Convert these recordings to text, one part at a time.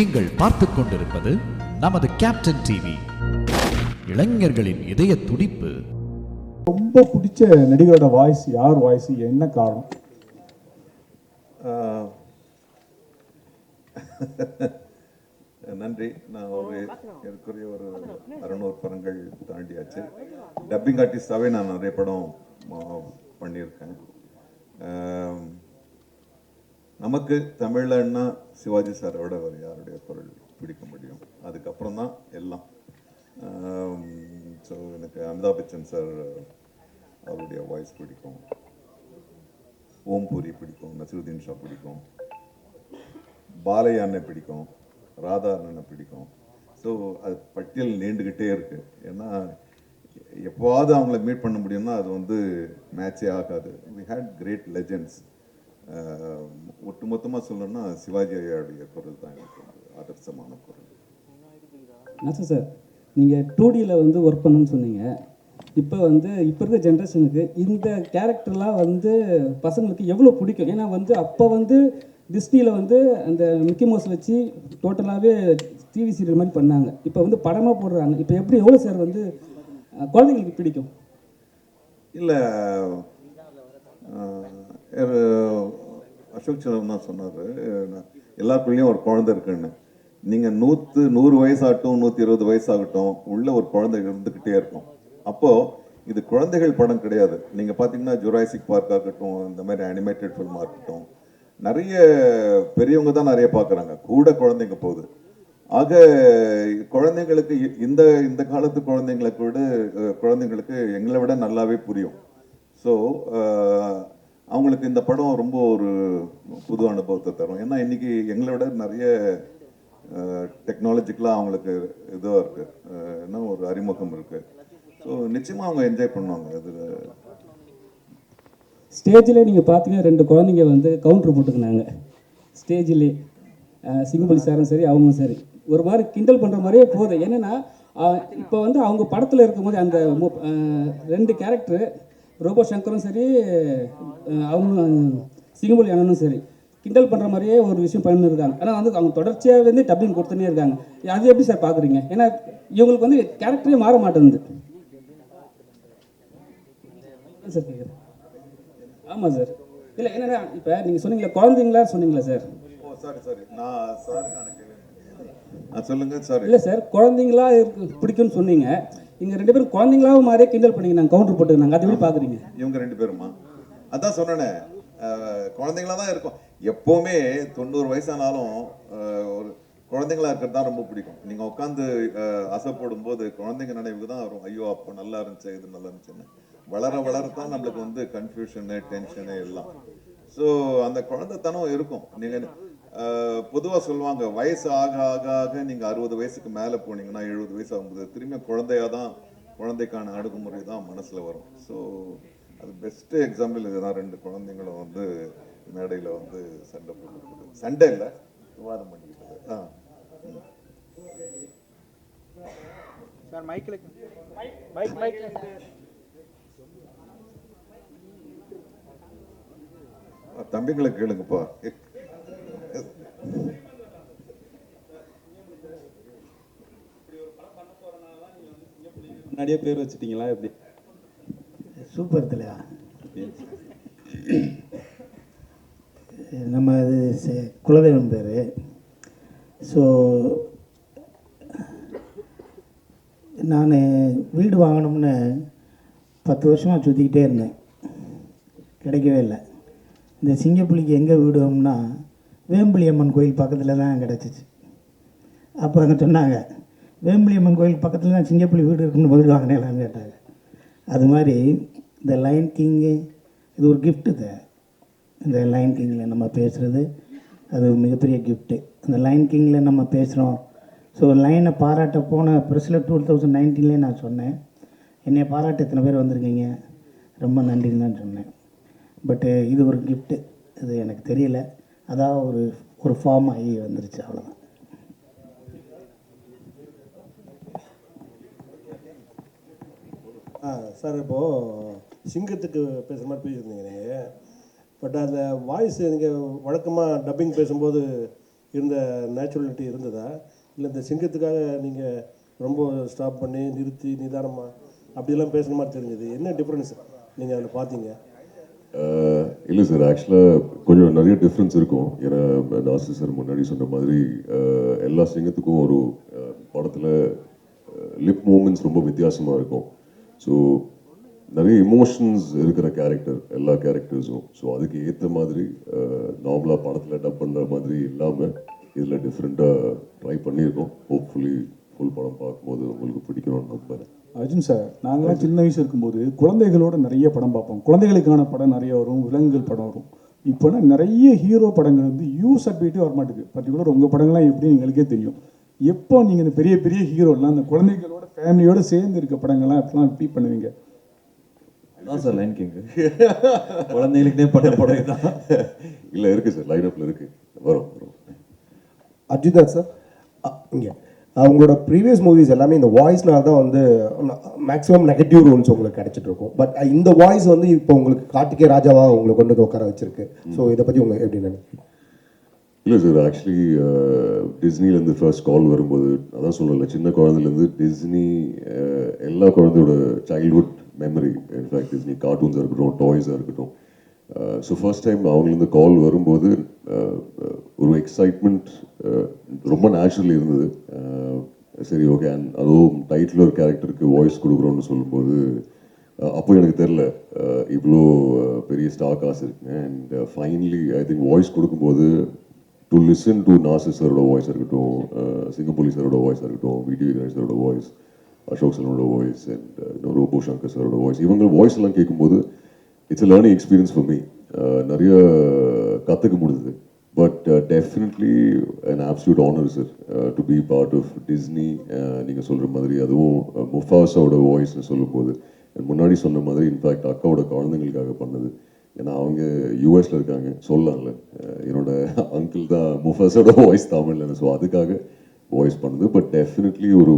நீங்கள் பார்த்துக் கொண்டிருப்பது நமது கேப்டன் டிவி இளைஞர்களின் இதய துடிப்பு. ரொம்ப பிடிச்ச நடிகரோட வாய்ஸ் யார் வாய்ஸ் என்ன காரணம்? ஆஹ் நன்றி. நான் ஒரு ஏற்குறைய ஒரு அறநூறு படங்கள் தாண்டியாச்சு. டப்பிங் ஆர்டிஸ்டாகவே நான் நிறைய படம் பண்ணியிருக்கேன். நமக்கு தமிழன்னா சிவாஜி சாரோட வேறு யாருடைய குரல் பிடிக்க முடியும்? அதுக்கப்புறம் தான் எல்லாம். ஸோ எனக்கு அமிதாப் பச்சன் சார் அவருடைய வாய்ஸ் பிடிக்கும். ஓம் பூரி பிடிக்கும் நசருதீன் ஷா பிடிக்கும். பாலையாண்ணை அண்ணன் பிடிக்கும் ராதா அண்ணனை பிடிக்கும். ஸோ அது பட்டியல் நீண்டுக்கிட்டே இருக்குது ஏன்னா எப்போவாவது அவங்கள மீட் பண்ண முடியும்னா அது வந்து மேட்சே ஆகாது. வி ஹேட் கிரேட் லெஜெண்ட்ஸ் ஒட்டுமொத்தமாக சொல்லணும்னா சிவாஜி ஐயாவுடைய குரல் தான் எனக்கு ஆதர்சமான குரல். நசு சார்? நீங்கள் டூ டியில் வந்து ஒர்க் பண்ணணும்னு சொன்னீங்க. இப்போ வந்து இப்போ இருக்க ஜென்ரேஷனுக்கு இந்த கேரக்டர்லாம் வந்து பசங்களுக்கு எவ்வளோ பிடிக்கும்? ஏன்னா வந்து அப்போ வந்து டிஸ்னியில் வந்து அந்த மிக்கி மவுஸ் வச்சு டோட்டலாகவே டிவி சீரியல் மாதிரி பண்ணாங்க. இப்போ வந்து படமாக போடுறாங்க. இப்போ எப்படி எவ்வளோ சார் வந்து குழந்தைங்களுக்கு பிடிக்கும்? இல்லை அசோக் சந்திரன் தான் சொன்னார். எல்லாருக்குள்ளேயும் ஒரு குழந்தை இருக்குன்னு. நீங்கள் நூற்று நூறு வயசாகட்டும் நூற்றி இருபது வயசாகட்டும் உள்ள ஒரு குழந்தை இருந்துக்கிட்டே இருக்கும். அப்போது இது குழந்தைகள் படம் கிடையாது. நீங்கள் பார்த்தீங்கன்னா ஜுராசிக் பார்க் ஆகட்டும் இந்த மாதிரி அனிமேட்டட் ஃபில்மாக இருக்கட்டும் நிறைய பெரியவங்க தான் நிறைய பார்க்குறாங்க கூட குழந்தைங்க போகுது. ஆக குழந்தைங்களுக்கு இ- இந்த இந்த காலத்து குழந்தைங்களுக்கு விட குழந்தைங்களுக்கு எங்களை விட நல்லாவே புரியும். ஸோ அவங்களுக்கு இந்த படம் ரொம்ப ஒரு புது அனுபவத்தை தரும். ஏன்னா இன்னைக்கு எங்களை விட நிறைய டெக்னாலஜிக்கலாக அவங்களுக்கு இதுவாக இருக்கு. என்ன ஒரு அறிமுகம் இருக்கு. ஸோ நிச்சயமாக அவங்க என்ஜாய் பண்ணுவாங்க. இதில் ஸ்டேஜில் நீங்கள் பார்த்தீங்கன்னா ரெண்டு குழந்தைங்க வந்து கவுண்டர் போட்டுக்கினாங்க. ஸ்டேஜிலே சிங்கப்பள்ளி சாரும் சரி அவங்களும் சரி. ஒரு மாதிரி கிண்டல் பண்ணுற மாதிரியே போகுது. என்னென்னா இப்போ வந்து அவங்க படத்தில் இருக்கும்போது அந்த ரெண்டு கேரக்டரு ரோபோ சங்கரும் சரி அவங்க அவங்களும் அண்ணனும் சரி கிண்டல் பண்ணுற மாதிரியே ஒரு விஷயம் பண்ணிருக்காங்க. ஆனால் வந்து அவங்க தொடர்ச்சியாக வந்து டப்பிங் கொடுத்துனே இருக்காங்க. அது எப்படி சார் பார்க்குறீங்க ஏன்னா இவங்களுக்கு வந்து கேரக்டரே மாற மாட்டேங்குது. சார் கேட்குறேன் ஆமாம் சார். இல்லை என்னென்னா இப்போ நீங்கள் சொன்னீங்களா குழந்தைங்களா சொன்னீங்களா சார்? ஓ சாரி சாரி நான் சாரி நான் சொல்லுங்க சாரி இல்லை சார் குழந்தைங்களா பிடிக்கும்னு சொன்னீங்க. இங்கே ரெண்டு பேரும் குழந்தைங்களாவும் மாதிரியே கிண்டல் பண்ணீங்க. நாங்கள் கவுண்டர் போட்டுருந்தாங்க அது எப்படி பார்க்குறீங்க இவங்க ரெண்டு பேருமா? அதான் சொன்னேனே. குழந்தைங்களா தான் இருக்கும். எப்போவுமே தொண்ணூறு வயசானாலும் ஒரு குழந்தைங்களா இருக்கிறது தான் ரொம்ப பிடிக்கும். நீங்க உட்காந்து அசைப்படும் போது குழந்தைங்க நினைவுக்கு தான் வரும். ஐயோ அப்போ நல்லா இருந்துச்சு இது நல்லா இருந்துச்சுன்னு. வளர வளர தான் நம்மளுக்கு வந்து கன்ஃபியூஷனு டென்ஷனு எல்லாம். ஸோ அந்த குழந்தைத்தனம் இருக்கும். நீங்க அஹ், பொதுவா சொல்லுவாங்க வயசு ஆக ஆக ஆக நீங்க அறுபது வயசுக்கு மேல போனீங்கன்னா எழுபது வயசு ஆகும்போது திரும்பி குழந்தையா தான் குழந்தைக்கான அணுகுமுறை தான் மனசுல வரும். ஸோ அது பெஸ்ட் எக்ஸாம்பிள் இதுதான் ரெண்டு குழந்தைங்களும் வந்து மேடையில வந்து சண்டை போட்டுக்கிட்டு சண்டை இல்லை விவாதம் பண்ணிக்கிட்டது. ஆ. ம். சார் மைக்கில் மைக் மைக் தம்பிங்களை கேளுங்கப்பா. முன்னாடியே பேர் வச்சிட்டீங்களா எப்படி? சூப்பர் தலையா நம்ம அது குலதெய்வம் பேர். ஸோ நான் வீடு வாங்கணும்னு பத்து வருஷமாக சுற்றிக்கிட்டே இருந்தேன். கிடைக்கவே இல்லை. இந்த சிங்கப்புலிக்கு எங்கே வீடு வேணும்னா வேம்புலி அம்மன் கோயில் பக்கத்தில் தான் கிடச்சிச்சு. அப்போ அங்கே சொன்னாங்க வேம்புலியம்மன் கோயில் பக்கத்தில் தான் சிங்கப்புலி வீடு இருக்குன்னு வீடு வாங்கினேன் கேட்டாங்க. அது மாதிரி இந்த லைன் கிங்கு இது ஒரு கிஃப்ட்டு இது. இந்த லைன் கிங்கில் நம்ம பேசுகிறது அது மிகப்பெரிய கிஃப்ட்டு அந்த லைன் கிங்கில் நம்ம பேசுகிறோம் ஸோ லைனை பாராட்ட போன ப்ரெஸ்ஸில் டூ தௌசண்ட் நைன்டீன்லேயே நான் சொன்னேன். என்னை பாராட்ட எத்தனை பேர் வந்திருக்கீங்க. ரொம்ப நன்றின்னு தான் சொன்னேன். பட்டு இது ஒரு கிஃப்ட்டு இது எனக்கு தெரியல. அதான் ஒரு ஒரு ஃபார்ம் ஆகி வந்துருச்சு அவ்வளோதான் ஆ சார் இப்போது சிங்கத்துக்கு பேசுகிற மாதிரி பேசியிருந்தீங்க நீங்கள் பட் அந்த வாய்ஸ் நீங்கள் வழக்கமாக டப்பிங் பேசும்போது இருந்த நேச்சுரலிட்டி இருந்ததா? இல்லை இந்த சிங்கத்துக்காக நீங்கள் ரொம்ப ஸ்டாப் பண்ணி நிறுத்தி நிதானமாக அப்படிலாம் பேசுன மாதிரி தெரிஞ்சது. என்ன டிஃப்ரென்ஸ் நீங்கள் அதில் பார்த்தீங்க? இல்லை சார் ஆக்சுவலாக கொஞ்சம் நிறைய டிஃப்ரென்ஸ் இருக்கும். ஏன்னா நாசி சார் முன்னாடி சொன்ன மாதிரி எல்லா சிங்கத்துக்கும் ஒரு படத்தில் லிப் மூமெண்ட்ஸ் ரொம்ப வித்தியாசமாக இருக்கும். ஸோ நிறைய இமோஷன்ஸ் இருக்கிற கேரக்டர் எல்லா கேரக்டர்ஸும் ஸோ அதுக்கு ஏற்ற மாதிரி நார்மலாக படத்தில் டப் பண்ணுற மாதிரி இல்லாமல் இதில் டிஃப்ரெண்ட்டாக ட்ரை பண்ணியிருக்கோம். ஹோப்ஃபுல்லி ஃபுல் படம் பார்க்கும்போது உங்களுக்கு பிடிக்கணும்னு நம்புறேன். அர்ஜுன் சார் நாங்களாம் சின்ன வயசு இருக்கும்போது குழந்தைகளோட நிறைய படம் பார்ப்போம். குழந்தைகளுக்கான படம் நிறைய வரும் விலங்குகள் படம் வரும். இப்போனா நிறைய ஹீரோ படங்கள் வந்து யூ சர்டிஃபிகேட்டே வரமாட்டேங்குது பர்டிகுலர் உங்கள் படங்கள்லாம் எப்படி எங்களுக்கே தெரியும். எப்போ நீங்கள் இந்த பெரிய பெரிய ஹீரோலாம் அந்த குழந்தைகளோட ஃபேமிலியோட சேர்ந்து இருக்க படங்கள்லாம் எப்பலாம் எப்படி பண்ணுவீங்க. அதான் சார் லைன் கிங் குழந்தைகளுக்குனே பண்ண படம் தான். இல்லை இருக்குது சார். லைனப்பில் இருக்குது வரும் வரும். அர்ஜுதா சார் இங்கே. அவங்களோட ப்ரீவியஸ் மூவிஸ் எல்லாமே இந்த வாய்ஸ்னால தான் வந்து மேக்ஸிமம் நெகட்டிவ் ரோல்ஸ் உங்களுக்கு கிடைச்சிட்டு இருக்கும் பட் இந்த வாய்ஸ் வந்து இப்போ உங்களுக்கு கார்த்திகே ராஜாவா உங்களை கொண்டு வந்து உட்கார வச்சிருக்கு. ஸோ இதை பற்றி உங்க எப்படி நினைக்கிறீங்க? இல்லை சார் ஆக்சுவலி டிஸ்னிலேருந்து ஃபர்ஸ்ட் கால் வரும்போது அதான் சொல்லலை சின்ன குழந்தைலேருந்து டிஸ்னி uh, எல்லா குழந்தையோட childhood memory in fact Disney கார்ட்டூன்ஸாக இருக்கட்டும் டாய்ஸாக இருக்கட்டும். Uh, ஸோ ஃபர்ஸ்ட் டைம் அவங்கலேருந்து கால் வரும்போது uh, ஒரு எக்ஸைட்மெண்ட் ரொம்ப நேச்சுரலி இருந்தது. சரி ஓகே அண்ட் அதுவும் டைட்டில் ஒரு கேரக்டருக்கு வாய்ஸ் கொடுக்குறோன்னு சொல்லும்போது அப்போ எனக்கு தெரில இவ்வளோ பெரிய ஸ்டார் காசு இருக்குங்க. And finally I think voice கொடுக்கும்போது டு லிசன் டு நாசர் சாரோட வாய்ஸ் இருக்கட்டும் சிங்கப்பூலி சாரோட வாய்ஸ் இருக்கட்டும் விடிவி கணேஷ் வாய்ஸ் அசோக் சரோட வாய்ஸ் அண்ட் ரோபோ சங்கர் சாரோட வாய்ஸ் இவங்க வாய்ஸ் எல்லாம் கேட்கும்போது it's a learning experience for me நிறைய கற்றுக்க முடியுது but definitely an absolute honour sir to be part of Disney நீங்கள் சொல்கிற மாதிரி. அதுவும் முஃபாஸோட வாய்ஸ்னு சொல்லும்போது. முன்னாடி சொன்ன மாதிரி இன்ஃபேக்ட் அக்காவோட குழந்தைங்களுக்காக பண்ணது. ஏன்னா அவங்க யூஎஸ்ல இருக்காங்க. சொல்லலாம்ல. என்னோட அங்கிள் தான் முஃபாஸோட வாய்ஸ் தமிழ்ல. ஸோ அதுக்காக வாய்ஸ் பண்ணுது. பட் டெஃபினெட்லி ஒரு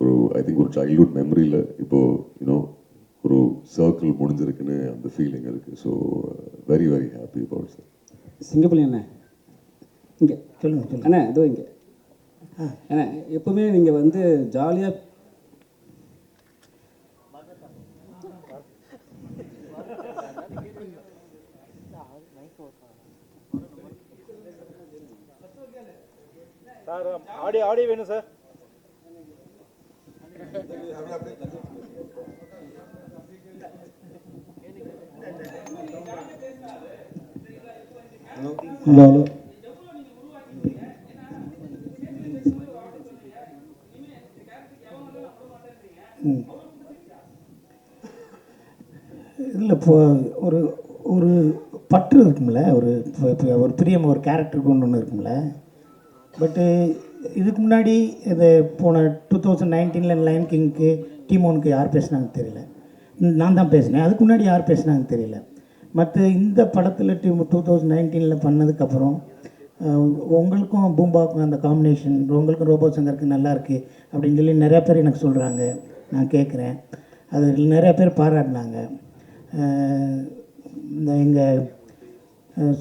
ஒரு ஐ திங்க் ஒரு சைல்ட்ஹுட் மெமரியில் இப்போ யூனோ ஒரு சர்க்கிள் முடிஞ்சிருக்குன்னு அந்த ஃபீலிங் இருக்குது so very very happy about sir Singapalli அண்ணே இங்கே. சொல்லுங்க சொல்லுங்க. அண்ணா இதோ இங்கே. அண்ணா எப்பவுமே நீங்கள் வந்து ஜாலியாக சார் ஆடியோ ஆடியோ வேணும் சார். ஹலோ ஹலோ இல்லை இப்போ ஒரு ஒரு பற்று இருக்கும்ல ஒரு இப்போ இப்போ ஒரு பிரியம் ஒரு கேரக்டருக்கு ஒன்று ஒன்று இருக்கும்ல பட்டு இதுக்கு முன்னாடி இது போன டூ தௌசண்ட் நைன்டீனில் லைன் கிங்க்கு டீமோனுக்கு யார் பேசுனாங்கன்னு தெரியல. நான் தான் பேசினேன். அதுக்கு முன்னாடி யார் பேசுனாங்கன்னு தெரியல. மற்ற இந்த படத்தில் டீம் டூ தௌசண்ட் நைன்டீனில் பண்ணதுக்கப்புறம் உங்களுக்கும் பூம்பாவுக்கும் அந்த காம்பினேஷன் உங்களுக்கும் ரோபோ சங்கருக்கு நல்லா இருக்குது அப்படின்னு சொல்லி நிறையா பேர் எனக்கு சொல்கிறாங்க நான் கேட்குறேன் அது நிறையா பேர் பாராட்டினாங்க. இந்த எங்கள்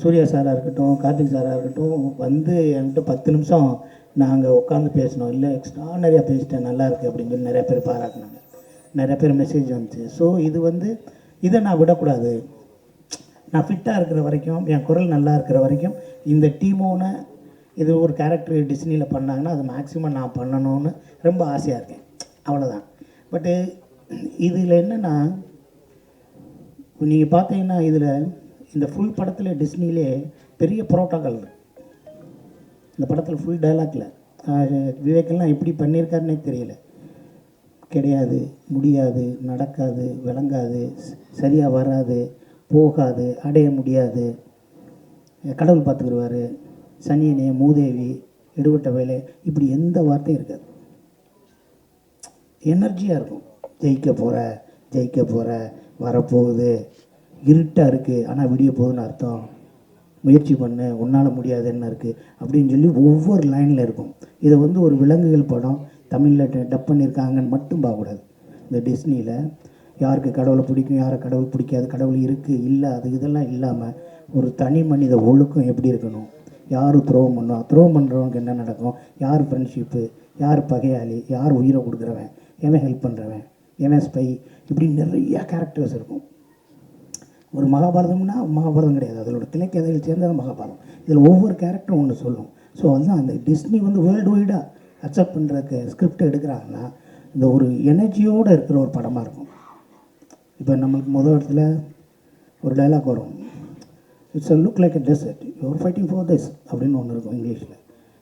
சூர்யா சாராக இருக்கட்டும் கார்த்திக் சாராக இருக்கட்டும் வந்து என்கிட்ட பத்து நிமிஷம் நாங்கள் உட்காந்து பேசினோம். இல்லை எக்ஸ்ட்ரானரியாக பேசிட்டேன். நல்லா இருக்கு அப்படின்னு சொல்லி நிறையா பேர் பாராட்டினாங்க. நிறைய பேர் மெசேஜ் வந்துச்சு. ஸோ இது வந்து இதை நான் விடக்கூடாது. நான் ஃபிட்டாக இருக்கிற வரைக்கும் என் குரல் நல்லா இருக்கிற வரைக்கும் இந்த டீமோன இது ஒரு கேரக்டர் டிஸ்னியில் பண்ணாங்கன்னா அது மேக்ஸிமம் நான் பண்ணணும்னு ரொம்ப ஆசையாக இருக்கேன். அவ்வளோதான் பட்டு இதில் என்னென்னா நீங்கள் பார்த்தீங்கன்னா இதில் இந்த ஃபுல் படத்தில் டிஸ்னிலே பெரிய புரோட்டோக்கால் இந்த படத்தில் ஃபுல் டைலாக்ல விவேக்கெல்லாம் எப்படி பண்ணியிருக்காருன்னே தெரியல. கிடையாது முடியாது நடக்காது விளங்காது சரியாக வராது போகாது அடைய முடியாது. கடவுள் பார்த்துக்கிடுவார் சனியனே மூதேவி எடுபட்ட வேலை இப்படி எந்த வார்த்தையும் இருக்காது. எனர்ஜியாக இருக்கும். ஜெயிக்க போகிற ஜெயிக்க போகிற வரப்போகுது. இருட்டாக இருக்குது ஆனால் விடிய போகுதுன்னு அர்த்தம். முயற்சி பண்ணு உன்னால் முடியாதுன்னு இருக்குது அப்படின்னு சொல்லி ஒவ்வொரு லைனில் இருக்கும். இதை வந்து ஒரு விலங்குகள் படம் தமிழில் டப் பண்ணியிருக்காங்கன்னு மட்டும் பார்க்கக்கூடாது. இந்த டிஸ்னியில் யாருக்கு கடவுளை பிடிக்கும் யாரை கடவுள் பிடிக்காது கடவுள் இருக்குது இல்லை அது இதெல்லாம் இல்லாமல் ஒரு தனி மனித ஒழுக்கம் எப்படி இருக்கணும்? யார் துரோகம் பண்ணுவா துரோகம் பண்ணுறவனுக்கு என்ன நடக்கும்? யார் ஃப்ரெண்ட்ஷிப்பு யார் பகையாளி யார் உயிரை கொடுக்குறவன் எவன் ஹெல்ப் பண்ணுறவன் எவன் ஸ்பை இப்படி நிறைய கேரக்டர்ஸ் இருக்கும். ஒரு மகாபாரதம்னா மகாபாரதம் கிடையாது. அதோட கிளைக்கதைகள் சேர்ந்தது மகாபாரதம். இதில் ஒவ்வொரு கேரக்டரும் ஒன்று சொல்லும். ஸோ அதுதான் அந்த டிஸ்னி வந்து வேர்ல்டு வைடாக அக்செப்ட் பண்ணுறக்கு ஸ்கிரிப்ட் எடுக்கிறாங்கன்னா இந்த ஒரு எனர்ஜியோடு இருக்கிற ஒரு படமாக இருக்கும். இப்போ நம்மளுக்கு முதல் இடத்துல ஒரு டைலாக் வரும். It's a look like a desert your fighting for this அப்படின்னு ஒன்று இருக்கும் இங்கிலீஷில்.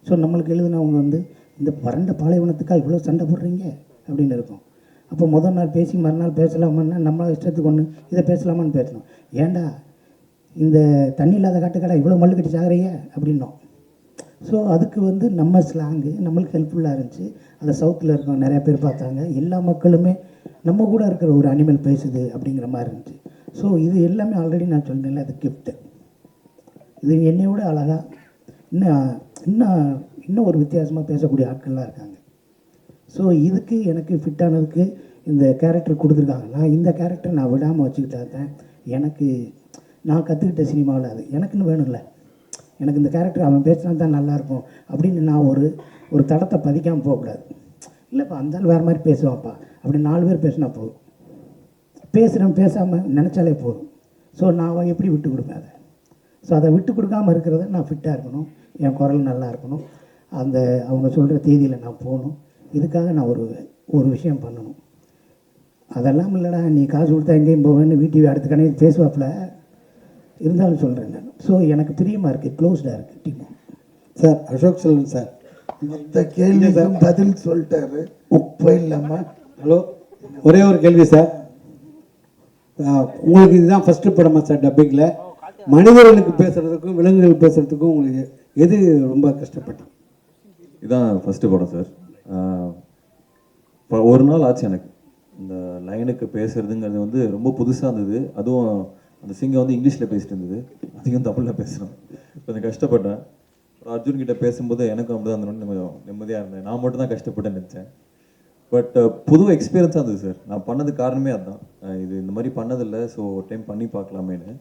ஸோ நம்மளுக்கு எழுதினவங்க வந்து இந்த வறண்ட பாலைவனத்துக்காக இவ்வளோ சண்டை போடுறீங்க? அப்படின்னு இருக்கும். அப்போ முதல் நாள் பேசி மறுநாள் பேசலாமான்னா நம்ம இஷ்டத்துக்கு ஒன்று இதை பேசலாமான்னு பேசணும் ஏண்டா இந்த தண்ணி இல்லாத காட்டுக்கடை இவ்வளோ மல்லு கட்டி சாகிறையே அப்படின்னோம். ஸோ அதுக்கு வந்து நம்ம ஸ்லாங்கு நம்மளுக்கு ஹெல்ப்ஃபுல்லாக இருந்துச்சு. அதை சவுத்தில் இருக்கவங்க நிறையா பேர் பார்த்தாங்க. எல்லா மக்களுமே நம்ம கூட இருக்கிற ஒரு அனிமல் பேசுது அப்படிங்கிற மாதிரி இருந்துச்சு. ஸோ இது எல்லாமே ஆல்ரெடி நான் சொன்னேன்ல அது கிஃப்ட்டு இது என்னையோட அழகாக இன்னும் இன்னும் இன்னும் ஒரு வித்தியாசமாக பேசக்கூடிய ஆட்கள்லாம் இருக்காங்க. ஸோ இதுக்கு எனக்கு ஃபிட்டானதுக்கு இந்த கேரக்டர் கொடுத்துருக்காங்க. நான் இந்த கேரக்டர் நான் விடாமல் வச்சுக்கிட்டா தான் எனக்கு நான் கற்றுக்கிட்ட சினிமாவில் அது எனக்குன்னு வேணும்ல. எனக்கு இந்த கேரக்டர் அவன் பேசினா தான் நல்லாயிருக்கும் அப்படின்னு நான் ஒரு ஒரு தடத்தை பதிக்காமல் போகக்கூடாது. இல்லைப்பா அந்த வேறு மாதிரி பேசுவான்ப்பா. அப்படி நாலு பேர் பேசினா போதும். பேசுகிறேன் பேசாமல் நினச்சாலே போதும். ஸோ நான் எப்படி விட்டு கொடுப்பேன் அதை? ஸோ அதை விட்டு கொடுக்காம இருக்கிறத நான் ஃபிட்டாக இருக்கணும். என் குரல் நல்லா இருக்கணும். அந்த அவங்க சொல்கிற தேதியில் நான் போகணும். இதுக்காக நான் ஒரு ஒரு விஷயம் பண்ணணும். அதெல்லாம் இல்லைடா நீ காசு கொடுத்தா எங்கேயும் போவேன்னு வீட்டு அடுத்த கணக்கு பேசுவாப்புல. இருந்தாலும் சொல்கிறேன் நான். ஸோ எனக்கு பிரியமாக இருக்குது க்ளோஸ்டாக இருக்குது team? Sir Ashok Selvan sir. மொத்த கேள்விக்கும் பதில் சொல்லிட்டாரு. உப்பே இல்லாமல் ஹலோ? ஒரே ஒரு கேள்வி சார். உங்களுக்கு இதுதான் ஃபர்ஸ்ட் படமா சார் டப்பிங்கில் மனிதர்களுக்கு பேசுறதுக்கும் விலங்குகள் பேசுறதுக்கும் உங்களுக்கு எது ரொம்ப கஷ்டப்பட்டீங்க இதான் ஃபஸ்ட்டு படம் சார். இப்போ ஒரு நாள் ஆச்சு எனக்கு. இந்த லைனுக்கு பேசுறதுங்கிறது வந்து ரொம்ப புதுசாக இருந்தது. அதுவும் அந்த சிங்கர் வந்து இங்கிலீஷில் பேசிட்டு இருந்தது. அதிகம் தமிழில் பேசுகிறோம் கொஞ்சம் கஷ்டப்பட்டேன். அர்ஜுன் கிட்ட பேசும்போது எனக்கும் அப்படி தான் அந்த கொஞ்சம் நிம்மதியாக இருந்தேன். நான் மட்டும் தான் கஷ்டப்பட்டேன்னு நினச்சேன். பட் புது எக்ஸ்பீரியன்ஸாக இருந்தது சார் நான் பண்ணது காரணமே அதுதான். இது இந்த மாதிரி பண்ணதில்லை. ஸோ ஒரு டைம் பண்ணி பார்க்கலாமேன்னு.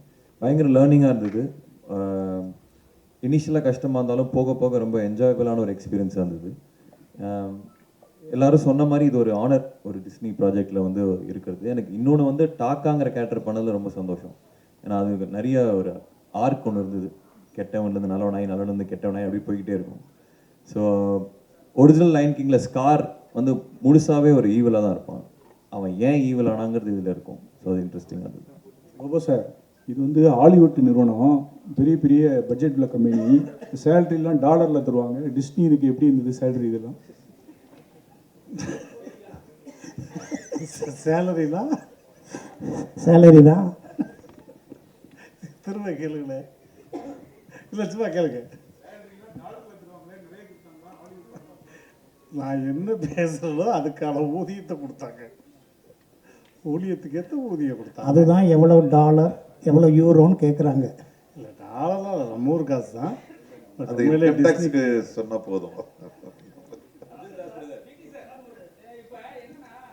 பயங்கர லேர்னிங்காக இருந்தது. இனிஷியலாக கஷ்டமாக இருந்தாலும் போக போக ரொம்ப என்ஜாயபிளான ஒரு எக்ஸ்பீரியன்ஸாக இருந்தது. எல்லாரும் சொன்ன மாதிரி இது ஒரு ஆனர் ஒரு டிஸ்னி ப்ராஜெக்டில் வந்து இருக்கிறது. எனக்கு இன்னொன்று வந்து டாக்காங்கிற கேரக்டர் பண்ணதில் ரொம்ப சந்தோஷம். ஏன்னா அது நிறைய ஒரு ஆர்க் ஒன்று இருந்தது. கெட்டவன்லேருந்து நல்லவனாய் நல்லவன்லேருந்து கெட்டவனாய் அப்படி போய்கிட்டே இருக்கும். ஸோ ஒரிஜினல் லைன் கிங்கில் ஸ்கார் வந்து முழுசாவே ஒரு ஈவலாக தான் இருப்பான். அவன் ஏன் ஈவல் ஆனாங்கிறது இதில் இருக்கும். ஸோ அது இன்ட்ரெஸ்டிங்காக இருந்தது. ரொம்ப சார் இது வந்து ஹாலிவுட் நிறுவனம் பெரிய பெரிய பட்ஜெட் உள்ள கம்பெனி சேலரிலாம் டாலரில் தருவாங்க. டிஸ்னி இதுக்கு எப்படி இருந்தது சேலரி இதெல்லாம்? சேலரிலாம் சேலரி தான் திரும்ப கேளுங்களேன். இல்லை சும்மா கேளுங்க. நான் என்ன பேசுறதோ அதுக்கான ஊதியத்தை கொடுத்தாங்க. ஊதியத்துக்கு ஏற்ற ஊதியம் கொடுத்தாங்க. அதுதான் எவ்வளோ டாலர் எவ்வளோ யூரோன்னு கேட்குறாங்க இல்லை டாலர்லாம் நம்ம ஊர் காசு தான். பட் அது உண்மையிலே இன்கம் டிஸ்னி டேக்ஸ்க்கு சொன்னா போதும்.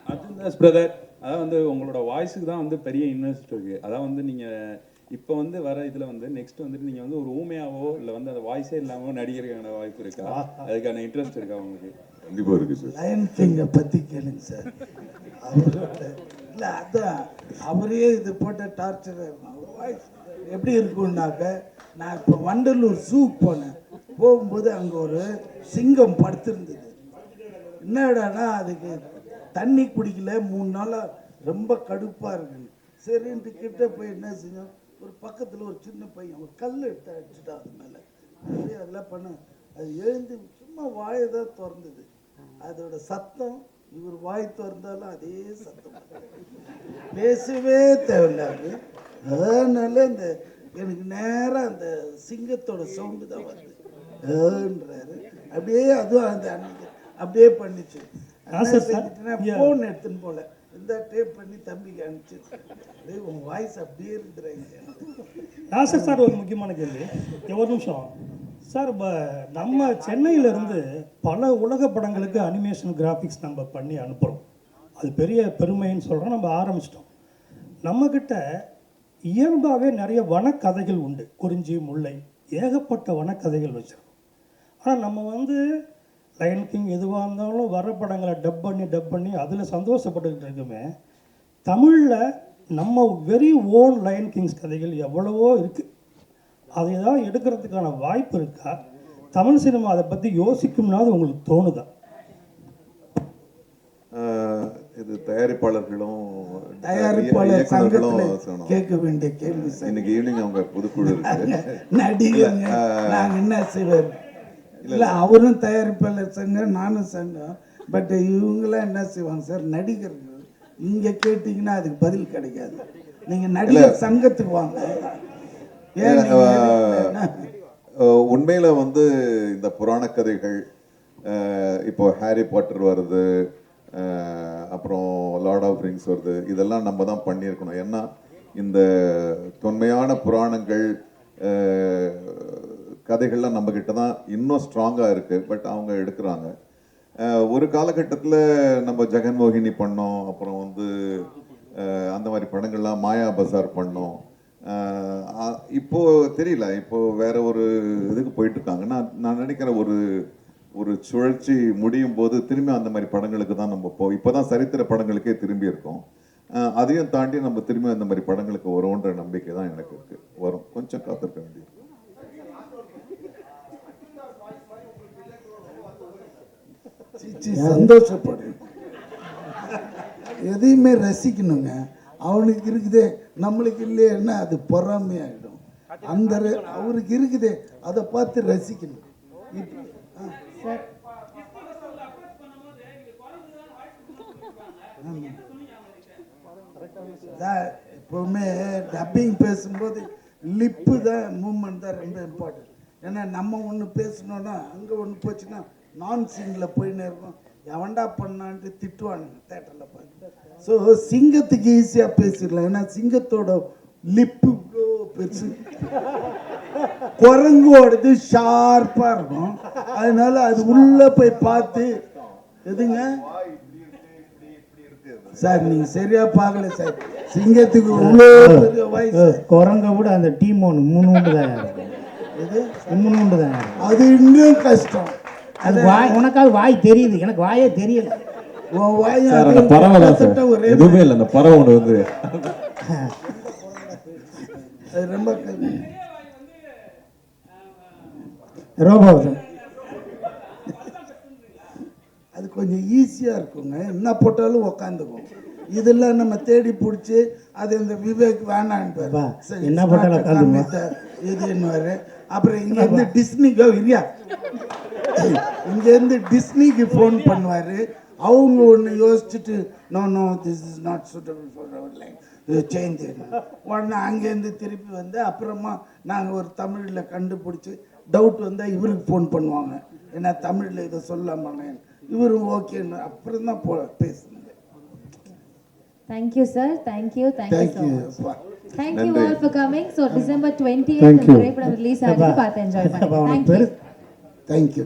அர்ஜுன் பிரதர் அதான் வந்து உங்களோட வாய்ஸுக்கு தான் வந்து பெரிய இன்வெஸ்ட் இருக்கு. அதான் வந்து நீங்க இப்போ வந்து வர இதுல வந்து நெக்ஸ்ட் வந்துட்டு நீங்க வந்து ஒரு ஊமையாவோ இல்ல வந்து அந்த வாய்ஸே இல்லாம நடிகருக்கான வாய்ப்பு இருக்கா? அதுக்கான இன்ட்ரெஸ்ட் இருக்கா உங்களுக்கு? கண்டிப்பாக இருக்குது சார் லயன் கிங்கை பற்றி கேளுங்க சார் அவரோட இல்லை அதான். அவரே இது போட்ட டார்ச்சர் வாய்ஸ் எப்படி இருக்கும்னாக்க நான் இப்போ வண்டலூர் ஜூக்கு போனேன். போகும்போது அங்கே ஒரு சிங்கம் படுத்திருந்தது. என்னடானா அதுக்கு தண்ணி குடிக்கல மூணு நாளாக ரொம்ப கடுப்பாக இருக்குன்னு சரின்ட்டு கிட்ட போய் என்ன செஞ்சோம்? ஒரு பக்கத்தில் ஒரு சின்ன பையன் ஒரு கல் எடுத்து அடிச்சுட்டான் அது மேலே. அதெல்லாம் பண்ண அது எழுந்து சும்மா வாயை தான் திறந்தது. அதோட சத்தம் இவர் வாய் திறந்தாலும் அதே சத்தம். பேசவே தேவையில்ல அது. அதனால இந்த எனக்கு நேராக அந்த சிங்கத்தோட சவுண்டு தான் வருது. ஏன்றாரு அப்படியே அதுவும் அந்த அன்னைக்கு அப்படியே பண்ணிச்சு. ஃபோன் எடுத்துன்னு போல. இந்த டேப் பண்ணி தம்பிக்கு அனுப்பிச்சு உன் வாய்ஸ் அப்படியே இருக்கிறாங்க நாசர் சார் ஒரு முக்கியமான கேள்வி. ஒரு நிமிஷம்? சார் இப்போ நம்ம சென்னையிலேருந்து பல உலக படங்களுக்கு அனிமேஷன் கிராஃபிக்ஸ் நம்ம பண்ணி அனுப்புகிறோம் அது பெரிய பெருமைன்னு சொல்கிறோம் நம்ம ஆரம்பிச்சிட்டோம். நம்மக்கிட்ட இயல்பாகவே நிறைய வனக்கதைகள் உண்டு. குறிஞ்சி முல்லை ஏகப்பட்ட வனக்கதைகள் வச்சுருக்கோம். ஆனால் நம்ம வந்து லயன் கிங் எதுவாக இருந்தாலும் வர படங்களை டப் பண்ணி டப் பண்ணி அதில் சந்தோஷப்பட்டுக்கிட்டு இருக்குமே தமிழில் நம்ம வெரி ஓன் லயன் கிங்ஸ் கதைகள் எவ்வளவோ இருக்குது அதை ஏதாவது எடுக்கிறதுக்கான வாய்ப்பு இருக்கா? தமிழ் சினிமா அதை பற்றி யோசிக்கும்னாவது உங்களுக்கு தோணுதா? இது தயாரிப்பாளர்களும் தயாரிப்பாளர். கேட்க வேண்டிய கேள்வி இன்னைக்கு ஈவினிங் அவங்க புதுக்குழு நடிகங்க. நாங்க என்ன செய்வார் இல்ல அவரும் தயாரிப்பாளர் சங்கம் நானும் சங்கம். பட் இவங்கெல்லாம் என்ன செய்வாங்க சார்? நடிகர்கள் இங்க கேட்டீங்கன்னா அதுக்கு பதில் கிடைக்காது. நீங்க நடிகர் சங்கத்துக்கு வாங்க ஏன் நீங்க என்ன- ஆஹ் உண்மையில வந்து இந்த புராண கதைகள் இப்போ ஹாரி பாட்டர் வருது அப்புறம் லார்ட் ஆஃப் ரிங்ஸ் வருது இதெல்லாம் நம்ம தான் பண்ணியிருக்கணும். ஏன்னா இந்த தொன்மையான புராணங்கள் கதைகள்லாம் நம்ம கிட்ட தான் இன்னும் ஸ்ட்ராங்காக இருக்கு. பட் அவங்க எடுக்கிறாங்க. ஒரு காலகட்டத்தில் நம்ம ஜெகன்மோகினி பண்ணோம் அப்புறம் வந்து அந்த மாதிரி படங்கள்லாம் மாயா பசார் பண்ணோம். இப்போ தெரியல. இப்போ வேற ஒரு இதுக்கு போயிட்டு இருக்காங்க நான் நான் நினைக்கிற ஒரு ஒரு சுழற்சி முடியும் போது திரும்பி அந்த மாதிரி படங்களுக்கு தான் நம்ம போ இப்போதான் சரித்திர படங்களுக்கே திரும்பி இருக்கோம். அதையும் தாண்டி நம்ம திரும்பி அந்த மாதிரி படங்களுக்கு வரும்ன்ற நம்பிக்கை தான் எனக்கு இருக்கு. வரும். கொஞ்சம் காத்திருக்க வேண்டியது. சந்தோஷப்படு. எதையுமே ரசிக்கணுங்க. அவனுக்கு இருக்குதே நம்மளுக்கு இல்லையேன்னா அது பொறாமையாகிடும் அந்த அவருக்கு இருக்குதே அதை பார்த்து ரசிக்கணும். இப்ப- எப்பவுமே டப்பிங் பேசும்போது லிப்பு தான் மூமெண்ட் தான் ரொம்ப இம்பார்ட்டன்ட் ஏன்னா நம்ம ஒன்று பேசணும்னா அங்கே ஒன்று போச்சுன்னா நான் சிங்கில் போயின்னு இருக்கோம். எவன்டா பண்ணான்ட்டு திட்டுவானுங்க தேட்டரில் பார்த்து. ஸோ சிங்கத்துக்கு ஈஸியாக பேசிடலாம். ஏன்னா சிங்கத்தோட லிப்பு பெருசு. குரங்கோடது ஷார்ப்பாக இருக்கும். அதனால அது உள்ளே போய் பார்த்து எதுங்க? சார் நீங்க சரியா பார்க்கல சார். சிங்கத்துக்கு இவ்வளோ பெரிய வயசு குரங்க விட அந்த டீம் ஒன்று மூணு தான் இருக்கும் இது மூணு தான் இருக்கும் அது இன்னும் கஷ்டம். அது வாய் உனக்காவது வாய் தெரியுது. எனக்கு வாயே தெரியல. அந்த பறவை தான் சார். கிட்டத்தட்ட ஒரே எதுவுமே இல்லை. அந்த பறவை ஒன்று வந்து. அது ரொம்ப ரோபோ அது கொஞ்சம் ஈஸியாக இருக்குங்க. என்ன போட்டாலும் உக்காந்துக்கும். இதெல்லாம் நம்ம தேடி பிடிச்சி அது இந்த விவேக் சரி, என்ன போட்டாலும் commit, இதுன்னுவாரு அப்புறம் இங்கேருந்து டிஸ்னிக்கோ இல்லையா இங்கேருந்து டிஸ்னிக்கு ஃபோன் பண்ணுவார். அவங்க ஒன்று யோசிச்சுட்டு no no this is not suitable for our line இது சேஞ்ச் உடனே அங்கேருந்து திருப்பி வந்து அப்புறமா நாங்கள் ஒரு தமிழில் கண்டுபிடிச்சி டவுட் வந்தால் இவருக்கு ஃபோன் பண்ணுவாங்க. ஏன்னா தமிழில் இதை சொல்லாமல் இவரும் ஓகேன்னு அப்புறம் தான் போ பேசுனது Thank you, sir. Thank you. Thank, you so thank you much. Thank you all for coming. So December 20th Thank இந்த you. திரைப்படம் ரிலீஸ் ஆகுது. பார்த்து என்ஜாய் அப்பா, பண்ணுங்க. உனக்கு Thank you.